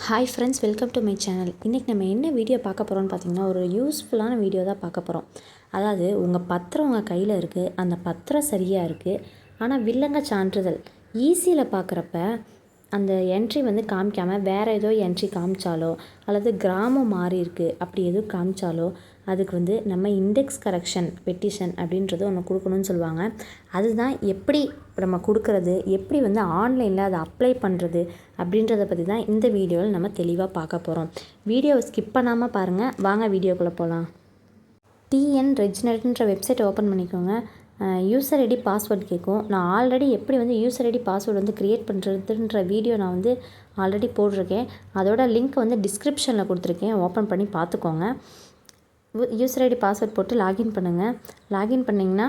Hi friends welcome to my channel இன்றைக்கி நம்ம என்ன வீடியோ பார்க்க போகிறோம்னு பார்த்தீங்கன்னா ஒரு யூஸ்ஃபுல்லான வீடியோ தான் பார்க்க போகிறோம் அதாவது உங்கள் பத்திரம் உங்கள் கையில் இருக்குது அந்த பத்திரம் சரியாக இருக்குது ஆனால் வில்லங்க சான்றிதழ். ஈஸியில் பார்க்குறப்ப அந்த என்ட்ரி வந்து காமிக்காமல் வேறு ஏதோ என்ட்ரி காமிச்சாலோ அல்லது கிராமம் மாறி இருக்குது அப்படி எதுவும் காமிச்சாலோ அதுக்கு வந்து நம்ம இண்டெக்ஸ் கரெக்ஷன் பெட்டிஷன் அப்படின்றது ஒன்று கொடுக்கணும்னு சொல்லுவாங்க. அதுதான் எப்படி நம்ம கொடுக்குறது எப்படி வந்து ஆன்லைனில் அதை அப்ளை பண்ணுறது அப்படின்றத பற்றி தான் இந்த வீடியோவில் நம்ம தெளிவாக பார்க்க போகிறோம் வீடியோவை ஸ்கிப் பண்ணாமல் பாருங்கள் வாங்க வீடியோக்குள்ளே போகலாம் டிஎன் ரெஜினர்ன்ற வெப்சைட் ஓப்பன் பண்ணிக்கோங்க. யூசர் ஐடி பாஸ்வேர்ட் கேட்கும் நான் ஆல்ரெடி எப்படி வந்து யூசர் ஐடி பாஸ்வேர்டு வந்து க்ரியேட் பண்ணுறதுன்ற வீடியோ நான் வந்து ஆல்ரெடி போட்டிருக்கேன். அதோட லிங்க் வந்து டிஸ்கிரிப்ஷனில் கொடுத்துருக்கேன். ஓப்பன் பண்ணி பார்த்துக்கோங்க. யூசர் ஐடி பாஸ்வேர்ட் போட்டு லாகின் பண்ணுங்கள் லாகின் பண்ணிங்கன்னா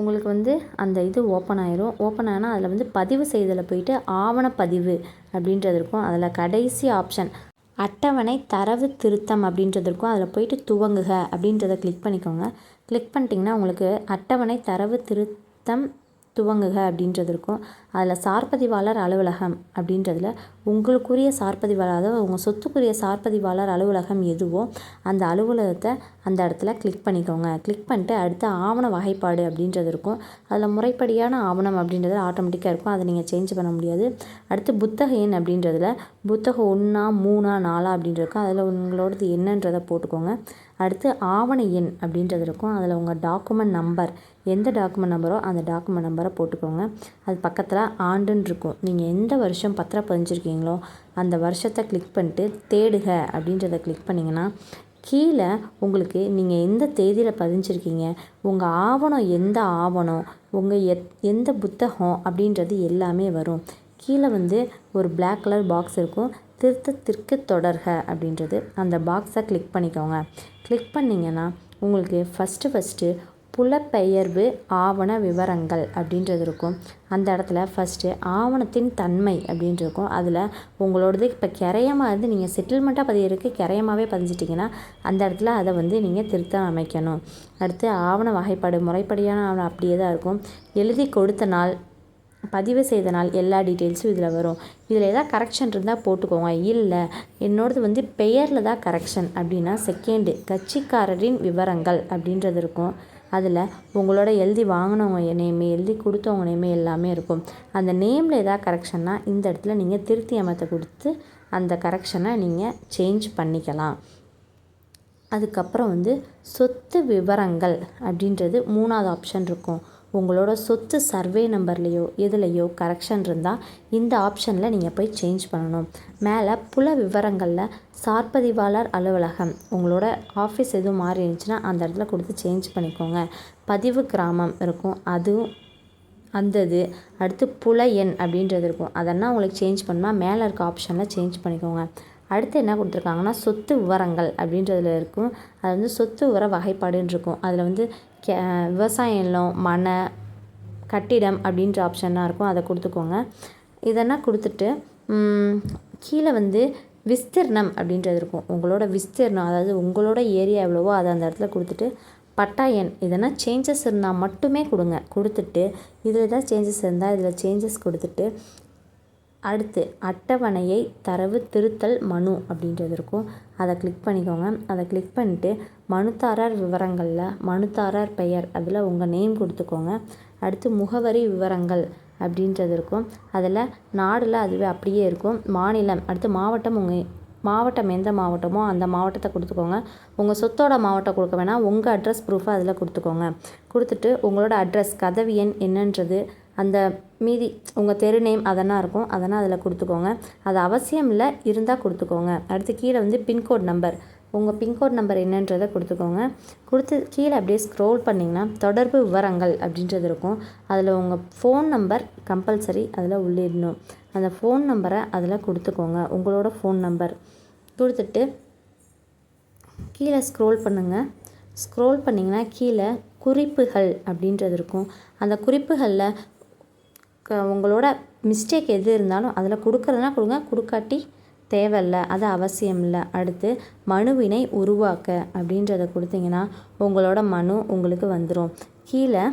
உங்களுக்கு வந்து அந்த இது ஓப்பன் ஆயிரும். ஓப்பன் ஆனால் அதில் வந்து பதிவு செய்ததில் போயிட்டு ஆவணப்பதிவு அப்படின்றது இருக்கும். அதில் கடைசி ஆப்ஷன் அட்டவணை தரவு திருத்தம் அப்படின்றது இருக்கும். அதில் போயிட்டு துவங்குக அப்படின்றத கிளிக் பண்ணிக்கோங்க. கிளிக் பண்ணிட்டிங்கன்னா உங்களுக்கு அட்டவணை தரவு திருத்தம் துவங்குக அப்படின்றது இருக்கும். அதில் சார்பதிவாளர் அலுவலகம் அப்படின்றதுல உங்களுக்குரிய சார்பதிவாளர் அதாவது உங்கள் சொத்துக்குரிய சார்பதிவாளர் அலுவலகம் எதுவோ அந்த அலுவலகத்தை அந்த இடத்துல கிளிக் பண்ணிக்கோங்க. கிளிக் பண்ணிட்டு அடுத்து ஆவண வகைப்பாடு அப்படின்றது இருக்கும். அதில் முறைப்படியான ஆவணம் அப்படின்றது ஆட்டோமேட்டிக்காக இருக்கும். அதை நீங்கள் சேஞ்ச் பண்ண முடியாது. அடுத்து புத்தக எண் அப்படின்றதுல புத்தகம் ஒன்றா மூணா நாலா அப்படின்றது இருக்கும். அதில் உங்களோடது என்னன்றதை போட்டுக்கோங்க. அடுத்து ஆவண எண் அப்படின்றது இருக்கும். அதில் உங்கள் டாக்குமெண்ட் நம்பர் எந்த டாக்குமெண்ட் நம்பரோ அந்த டாக்குமெண்ட் நம்பரை போட்டுக்கோங்க. அது பக்கத்தில் ஆண்டுன்னு இருக்கும். நீங்கள் எந்த வருஷம் பத்திரம் பதிஞ்சிருக்கீங்களோ அந்த வருஷத்தை கிளிக் பண்ணிட்டு தேடுக அப்படின்றத கிளிக் பண்ணிங்கன்னா கீழே உங்களுக்கு நீங்கள் எந்த தேதியில் பதிஞ்சிருக்கீங்க உங்கள் ஆவணம் எந்த ஆவணம் உங்கள் எத் எந்த புத்தகம் அப்படின்றது எல்லாமே வரும். கீழே வந்து ஒரு பிளாக் கலர் பாக்ஸ் இருக்கும். திருத்தத்திற்கு தொடர்க அப்படின்றது. அந்த பாக்ஸை கிளிக் பண்ணிக்கோங்க. கிளிக் பண்ணிங்கன்னா உங்களுக்கு ஃபஸ்ட்டு ஃபஸ்ட்டு புலப்பெயர்வு ஆவண விவரங்கள் அப்படின்றது இருக்கும். அந்த இடத்துல ஃபஸ்ட்டு ஆவணத்தின் தன்மை அப்படின்ட்டு இருக்கும். அதில் உங்களோடது இப்போ கிரையமாக இருந்து நீங்கள் செட்டில்மெண்ட்டாக பதியிருக்கு கிரையமாகவே பதிஞ்சிட்டிங்கன்னா அந்த இடத்துல அதை வந்து நீங்கள் திருத்தம் அமைக்கணும். அடுத்து ஆவண வகைப்பாடு முறைப்படியான ஆவணம் அப்படியே தான் இருக்கும். எழுதி கொடுத்த நாள் பதிவு செய்த நாள் எல்லா டீட்டெயில்ஸும் இதில் வரும். இதில் எதாவது கரெக்ஷன் இருந்தால் போட்டுக்கோங்க. இல்லை என்னோடது வந்து பெயரில் தான் கரெக்ஷன் அப்படின்னா செகண்டு கட்சிக்காரரின் விவரங்கள் அப்படின்றது இருக்கும். அதில் உங்களோட எழுதி வாங்கினவங்க நேமு எழுதி கொடுத்தவங்க நேமு எல்லாமே இருக்கும். அந்த நேமில் எதாவது கரெக்ஷன்னா இந்த இடத்துல நீங்கள் திருத்தி அமைத்த கொடுத்து அந்த கரெக்ஷனை நீங்கள் சேஞ்ச் பண்ணிக்கலாம். அதுக்கப்புறம் வந்து சொத்து விவரங்கள் அப்படின்றது மூணாவது ஆப்ஷன் இருக்கும். உங்களோட சொத்து சர்வே நம்பர்லேயோ எதுலேயோ கரெக்ஷன் இருந்தால் இந்த ஆப்ஷனில் நீங்கள் போய் சேஞ்ச் பண்ணணும். மேலே புல விவரங்களில் சார்பதிவாளர் அலுவலகம் உங்களோட ஆஃபீஸ் எதுவும் மாறி இருந்துச்சுன்னா அந்த இடத்துல கொடுத்து சேஞ்ச் பண்ணிக்கோங்க. பதிவு கிராமம் இருக்கும். அதுவும் அந்த இது. அடுத்து புல எண் அப்படின்றது இருக்கும். அதெல்லாம் உங்களுக்கு சேஞ்ச் பண்ணால் மேலே இருக்க ஆப்ஷனில் சேஞ்ச் பண்ணிக்கோங்க. அடுத்து என்ன கொடுத்துருக்காங்கன்னா சொத்து விவரங்கள் அப்படின்றதுல இருக்கும். அது வந்து சொத்து விவர வகைப்பாடுன்னு இருக்கும். அதில் வந்து கே விவசாய நிலம் மன கட்டிடம் அப்படின்ற ஆப்ஷன்லாம் இருக்கும். அதை கொடுத்துக்கோங்க. இதெல்லாம் கொடுத்துட்டு கீழே வந்து விஸ்தீர்ணம் அப்படின்றது இருக்கும். உங்களோட விஸ்தீர்ணம் அதாவது உங்களோட ஏரியா எவ்வளவோ அதை அந்த இடத்துல கொடுத்துட்டு பட்டா எண் இதெல்லாம் சேஞ்சஸ் இருந்தால் மட்டுமே கொடுங்க. கொடுத்துட்டு இதில் ஏதாவது சேஞ்சஸ் இருந்தால் இதில் சேஞ்சஸ் கொடுத்துட்டு அடுத்து அட்டவணையை தரவு திருத்தல் மனு அப்படின்றது இருக்கும். அதை கிளிக் பண்ணிக்கோங்க. அதை கிளிக் பண்ணிட்டு மனுதாரர் விவரங்களில் மனுதாரர் பெயர் அதில் உங்கள் நேம் கொடுத்துக்கோங்க. அடுத்து முகவரி விவரங்கள் அப்படின்றது இருக்கும். அதில் நாடில் அதுவே அப்படியே இருக்கும். மாநிலம் அடுத்து மாவட்டம் உங்கள் மாவட்டம் எந்த மாவட்டமோ அந்த மாவட்டத்தை கொடுத்துக்கோங்க. உங்கள் சொத்தோட மாவட்டம் கொடுக்க வேணாம். உங்கள் அட்ரஸ் ப்ரூஃபை அதில் கொடுத்துக்கோங்க. கொடுத்துட்டு உங்களோட அட்ரஸ் கதவு எண் என்னன்றது அந்த மீதி உங்கள் தெரு நேம் அதெல்லாம் இருக்கும். அதெல்லாம் அதில் கொடுத்துக்கோங்க. அது அவசியம் இல்லை இருந்தால் கொடுத்துக்கோங்க. அடுத்து கீழே வந்து பின்கோட் நம்பர் உங்கள் பின்கோட் நம்பர் என்னன்றதை கொடுத்துக்கோங்க. கொடுத்து கீழே அப்படியே ஸ்க்ரோல் பண்ணிங்கன்னா தொடர்பு விவரங்கள் அப்படின்றது இருக்கும். அதில் உங்கள் ஃபோன் நம்பர் கம்பல்சரி அதில் உள்ளிடணும். அந்த ஃபோன் நம்பரை அதில் கொடுத்துக்கோங்க. உங்களோட ஃபோன் நம்பர் கொடுத்துட்டு கீழே ஸ்க்ரோல் பண்ணுங்கள் ஸ்க்ரோல் பண்ணிங்கன்னா கீழே குறிப்புகள் அப்படின்றது இருக்கும். அந்த குறிப்புகளில் உங்களோட மிஸ்டேக் எது இருந்தாலும் அதில் கொடுக்குறதுனா கொடுங்க. கொடுக்காட்டி தேவையில்ல. அது அவசியம் இல்லை. அடுத்து மனுவினை உருவாக்க அப்படின்றத கொடுத்தீங்கன்னா உங்களோட மனு உங்களுக்கு வந்துடும் கீழே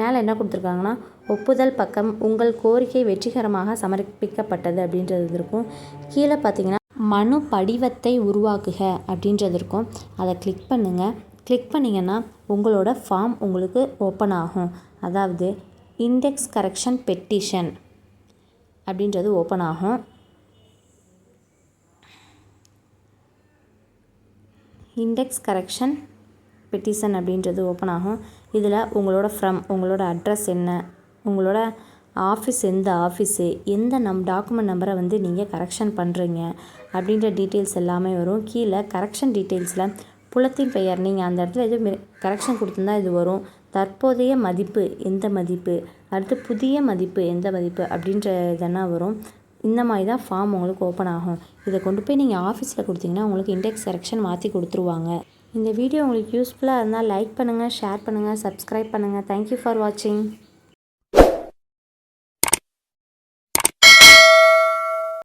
மேலே என்ன கொடுத்துருக்காங்கன்னா ஒப்புதல் பக்கம் உங்கள் கோரிக்கை வெற்றிகரமாக சமர்ப்பிக்கப்பட்டது அப்படின்றது இருக்கும். கீழே பார்த்தீங்கன்னா மனு படிவத்தை உருவாக்குக அப்படின்றது இருக்கும். அதை கிளிக் பண்ணுங்கள் கிளிக் பண்ணிங்கன்னா உங்களோட ஃபார்ம் உங்களுக்கு ஓப்பன் ஆகும். அதாவது இண்டெக்ஸ் கரெக்ஷன் பெட்டிஷன் அப்படின்றது ஓப்பன் ஆகும். இண்டெக்ஸ் கரெக்ஷன் பெட்டிஷன் அப்படின்றது ஓப்பன் ஆகும். இதில் உங்களோட ஃப்ரம் உங்களோட அட்ரஸ் என்ன உங்களோட ஆஃபீஸ் எந்த ஆஃபீஸு எந்த நம் டாக்குமெண்ட் நம்பரை வந்து நீங்கள் கரெக்ஷன் பண்ணுறீங்க அப்படின்ற டீட்டெயில்ஸ் எல்லாமே வரும். கீழே கரெக்ஷன் டீட்டெயில்ஸில் புலத்தின் பெயர் நீங்கள் அந்த இடத்துல எதுவும் கரெக்ஷன் கொடுத்துருந்தா இது வரும். தற்போதைய மதிப்பு எந்த மதிப்பு? அடுத்து புதிய மதிப்பு எந்த மதிப்பு? அப்படின்ற இதெல்லாம் வரும். இந்த மாதிரி தான் ஃபார்ம் உங்களுக்கு ஓப்பன் ஆகும். இதை கொண்டு போய் நீங்கள் ஆஃபீஸில் கொடுத்தீங்கன்னா உங்களுக்கு இண்டெக்ஸ் செலெக்ஷன் மாற்றி கொடுத்துருவாங்க. இந்த வீடியோ உங்களுக்கு யூஸ்ஃபுல்லாக இருந்தால் லைக் பண்ணுங்கள் ஷேர் பண்ணுங்கள் சப்ஸ்கிரைப் பண்ணுங்கள் தேங்க்யூ ஃபார் வாட்சிங்